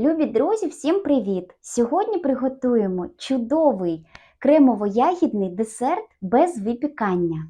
Любі друзі, всім привіт! Сьогодні приготуємо чудовий кремово-ягідний десерт без випікання.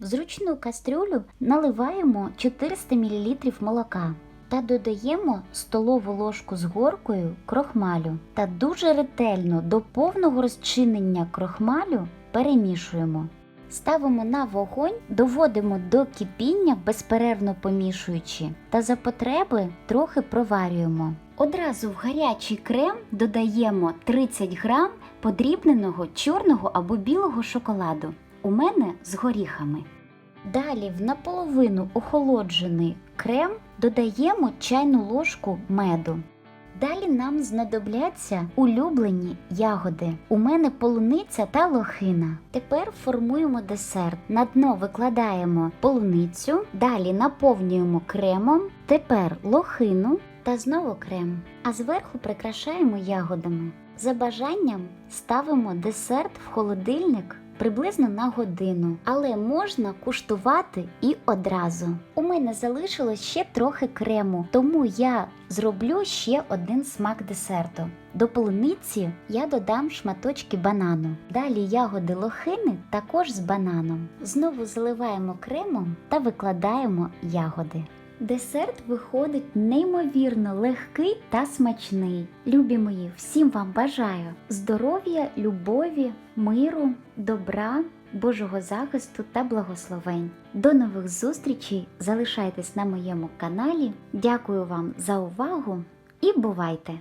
В зручну кастрюлю наливаємо 400 мл молока та додаємо столову ложку з горкою крохмалю та дуже ретельно до повного розчинення крохмалю перемішуємо. Ставимо на вогонь, доводимо до кипіння, безперервно помішуючи, та за потреби трохи проварюємо. Одразу в гарячий крем додаємо 30 грам подрібненого чорного або білого шоколаду. У мене з горіхами. Далі в наполовину охолоджений крем додаємо чайну ложку меду. Далі нам знадобляться улюблені ягоди. У мене полуниця та лохина. Тепер формуємо десерт. На дно викладаємо полуницю, далі наповнюємо кремом, тепер лохину та знову крем. А зверху прикрашаємо ягодами. За бажанням ставимо десерт в холодильник приблизно на годину, але можна куштувати і одразу. У мене залишилось ще трохи крему, тому я зроблю ще один смак десерту. До полуниці я додам шматочки банану. Далі ягоди лохини також з бананом. Знову заливаємо кремом та викладаємо ягоди. Десерт виходить неймовірно легкий та смачний. Любі мої, всім вам бажаю здоров'я, любові, миру, добра, Божого захисту та благословень. До нових зустрічей! Залишайтесь на моєму каналі. Дякую вам за увагу і бувайте!